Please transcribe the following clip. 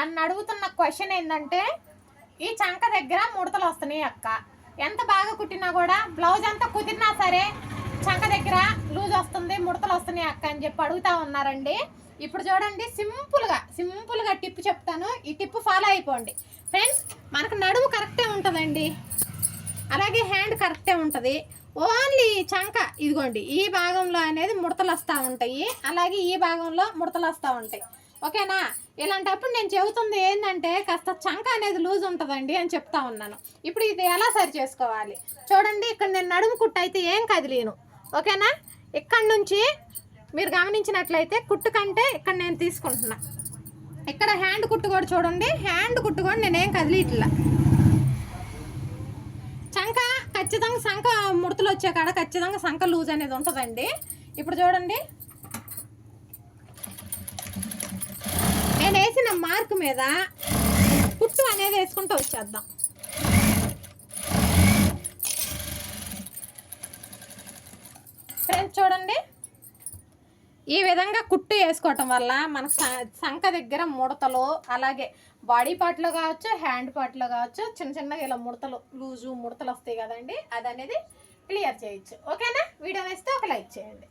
నన్ను అడుగుతున్న క్వశ్చన్ ఏంటంటే ఈ చంక దగ్గర ముడతలు వస్తున్నాయి అక్క. ఎంత బాగా కుట్టినా కూడా బ్లౌజ్ అంతా కుదిరినా సరే చంక దగ్గర లూజ్ వస్తుంది ముడతలు వస్తున్నాయి అక్క అని చెప్పి అడుగుతా ఉన్నారండి. ఇప్పుడు చూడండి సింపుల్గా సింపుల్గా టిప్ చెప్తాను. ఈ టిప్ ఫాలో అయిపోండి. ఫ్రెండ్స్ మనకు నడుము కరెక్టే ఉంటుందండి. అలాగే హ్యాండ్ కరెక్టే ఉంటుంది. ఓన్లీ చంక ఇదిగోండి ఈ భాగంలో అనేది ముడతలు వస్తూ ఉంటాయి. అలాగే ఈ భాగంలో ముడతలు వస్తూ ఉంటాయి. ఓకేనా? ఇలాంటప్పుడు నేను చెబుతుంది ఏంటంటే కాస్త చంక అనేది లూజ్ ఉంటుందండి అని చెప్తా ఉన్నాను. ఇప్పుడు ఇది ఎలా సరి చేసుకోవాలి? చూడండి ఇక్కడ నేను నడుము కుట్టు అయితే ఏం కదిలేను. ఓకేనా? ఇక్కడ నుంచి మీరు గమనించినట్లయితే కుట్టు కంటే ఇక్కడ నేను తీసుకుంటున్నా. ఇక్కడ హ్యాండ్ కుట్టు కూడా చూడండి హ్యాండ్ కుట్టు కూడా నేనేం కదిలిట్లా. చంక ఖచ్చితంగా సంఖ ముడతలు వచ్చే కాడ ఖచ్చితంగా సంఖ లూజ్ అనేది ఉంటుందండి. ఇప్పుడు చూడండి ఇచ్చిన మార్క్ మీద కుట్టు అనేది వేసుకుంటూ వచ్చేద్దాం. ఫ్రెండ్స్ చూడండి. ఈ విధంగా కుట్టు వేసుకోవటం వల్ల మన సంఖ దగ్గర ముడతలు అలాగే బాడీ పార్ట్లో కావచ్చు హ్యాండ్ పార్ట్లో కావచ్చు చిన్న చిన్నగా ఇలా ముడతలు లూజు ముడతలు వస్తాయి కదండి. అది అనేది క్లియర్ చేయొచ్చు. ఓకేనా? వీడియో వేస్తే ఒక లైక్ చేయండి.